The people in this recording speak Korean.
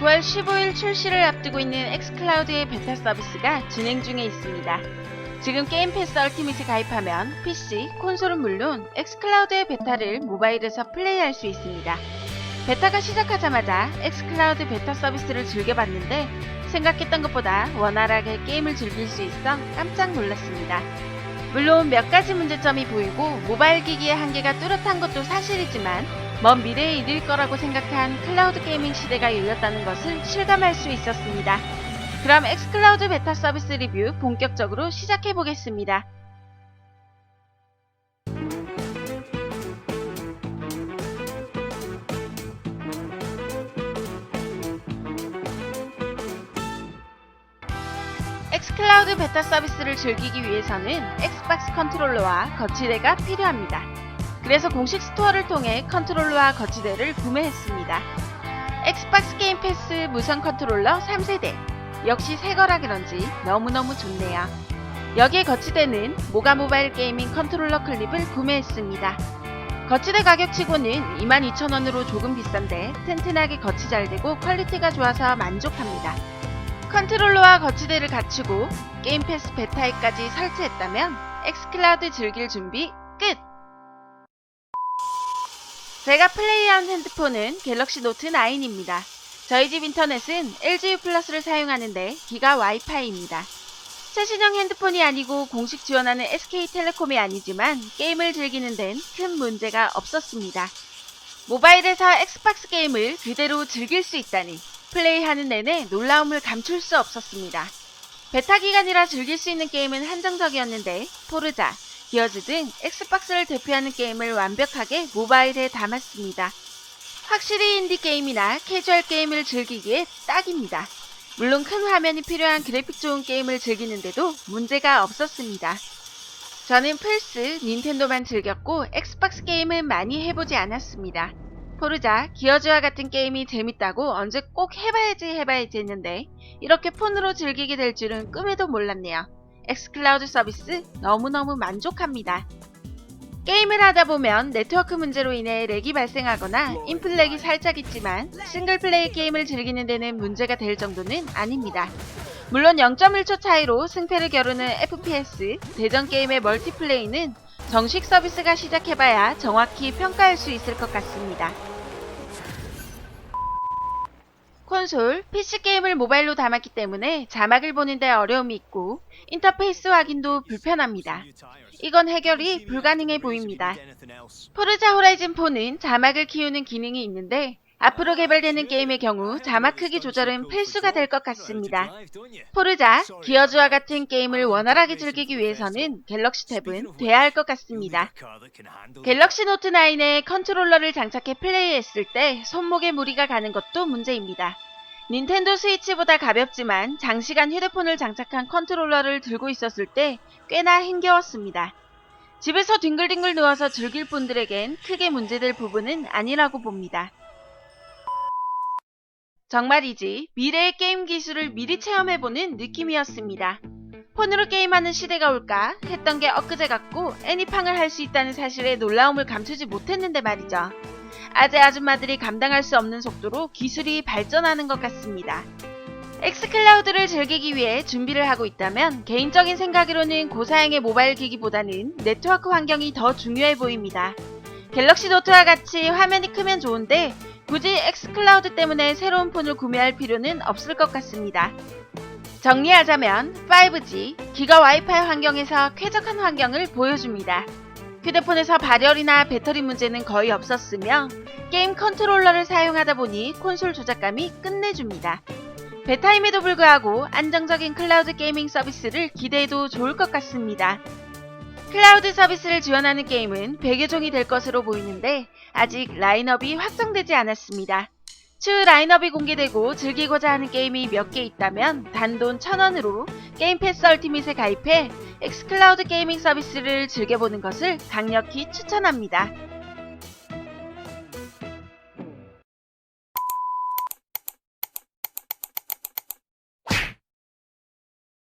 9월 15일 출시를 앞두고 있는 엑스클라우드의 베타 서비스가 진행 중에 있습니다. 지금 게임 패스 얼티밋에 가입하면 PC, 콘솔은 물론 엑스클라우드의 베타를 모바일에서 플레이할 수 있습니다. 베타가 시작하자마자 엑스클라우드 베타 서비스를 즐겨봤는데 생각했던 것보다 원활하게 게임을 즐길 수 있어 깜짝 놀랐습니다. 물론 몇 가지 문제점이 보이고 모바일 기기의 한계가 뚜렷한 것도 사실이지만 먼 미래에 이를 거라고 생각한 클라우드 게이밍 시대가 열렸다는 것을 실감할 수 있었습니다. 그럼 엑스클라우드 베타 서비스 리뷰 본격적으로 시작해 보겠습니다. 엑스클라우드 베타 서비스를 즐기기 위해서는 엑스박스 컨트롤러와 거치대가 필요합니다. 그래서 공식 스토어를 통해 컨트롤러와 거치대를 구매했습니다. 엑스박스 게임 패스 무선 컨트롤러 3세대. 역시 새 거라 그런지 너무너무 좋네요. 여기에 거치대는 모가 모바일 게이밍 컨트롤러 클립을 구매했습니다. 거치대 가격치고는 22,000원으로 조금 비싼데 튼튼하게 거치 잘 되고 퀄리티가 좋아서 만족합니다. 컨트롤러와 거치대를 갖추고 게임 패스 베타에까지 설치했다면 엑스클라우드 즐길 준비 끝! 제가 플레이한 핸드폰은 갤럭시 노트 9입니다. 저희 집 인터넷은 LGU 플러스를 사용하는데 기가 와이파이입니다. 최신형 핸드폰이 아니고 공식 지원하는 SK텔레콤이 아니지만 게임을 즐기는 데는 큰 문제가 없었습니다. 모바일에서 엑스박스 게임을 그대로 즐길 수 있다니 플레이하는 내내 놀라움을 감출 수 없었습니다. 베타 기간이라 즐길 수 있는 게임은 한정적이었는데 포르자, 기어즈 등 엑스박스를 대표하는 게임을 완벽하게 모바일에 담았습니다. 확실히 인디 게임이나 캐주얼 게임을 즐기기에 딱입니다. 물론 큰 화면이 필요한 그래픽 좋은 게임을 즐기는데도 문제가 없었습니다. 저는 플스, 닌텐도만 즐겼고 엑스박스 게임은 많이 해보지 않았습니다. 포르자, 기어즈와 같은 게임이 재밌다고 언제 꼭 해봐야지 해봐야지 했는데 이렇게 폰으로 즐기게 될 줄은 꿈에도 몰랐네요. 엑스클라우드 서비스 너무너무 만족합니다. 게임을 하다 보면 네트워크 문제로 인해 렉이 발생하거나 인플렉이 살짝 있지만 싱글 플레이 게임을 즐기는 데는 문제가 될 정도는 아닙니다. 물론 0.1초 차이로 승패를 겨루는 FPS, 대전 게임의 멀티플레이는 정식 서비스가 시작해봐야 정확히 평가할 수 있을 것 같습니다. 콘솔, PC 게임을 모바일로 담았기 때문에 자막을 보는데 어려움이 있고 인터페이스 확인도 불편합니다. 이건 해결이 불가능해 보입니다. 포르자 호라이즌 4는 자막을 키우는 기능이 있는데 앞으로 개발되는 게임의 경우 자막 크기 조절은 필수가 될 것 같습니다. 포르자, 기어즈와 같은 게임을 원활하게 즐기기 위해서는 갤럭시 탭은 돼야 할 것 같습니다. 갤럭시 노트 9에 컨트롤러를 장착해 플레이했을 때 손목에 무리가 가는 것도 문제입니다. 닌텐도 스위치보다 가볍지만 장시간 휴대폰을 장착한 컨트롤러를 들고 있었을 때 꽤나 힘겨웠습니다. 집에서 뒹글뒹글 누워서 즐길 분들에겐 크게 문제될 부분은 아니라고 봅니다. 정말이지 미래의 게임 기술을 미리 체험해보는 느낌이었습니다. 폰으로 게임하는 시대가 올까 했던 게 엊그제 같고 애니팡을 할 수 있다는 사실에 놀라움을 감추지 못했는데 말이죠. 아재 아줌마들이 감당할 수 없는 속도로 기술이 발전하는 것 같습니다. 엑스클라우드를 즐기기 위해 준비를 하고 있다면 개인적인 생각으로는 고사양의 모바일 기기보다는 네트워크 환경이 더 중요해 보입니다. 갤럭시 노트와 같이 화면이 크면 좋은데 굳이 엑스클라우드 때문에 새로운 폰을 구매할 필요는 없을 것 같습니다. 정리하자면 5G, 기가 와이파이 환경에서 쾌적한 환경을 보여줍니다. 휴대폰에서 발열이나 배터리 문제는 거의 없었으며 게임 컨트롤러를 사용하다 보니 콘솔 조작감이 끝내줍니다. 베타임에도 불구하고 안정적인 클라우드 게이밍 서비스를 기대해도 좋을 것 같습니다. 클라우드 서비스를 지원하는 게임은 100여 종이 될 것으로 보이는데 아직 라인업이 확정되지 않았습니다. 추후 라인업이 공개되고 즐기고자 하는 게임이 몇 개 있다면 단돈 1000원으로 게임 패스 얼티밋에 가입해 엑스클라우드 게이밍 서비스를 즐겨보는 것을 강력히 추천합니다.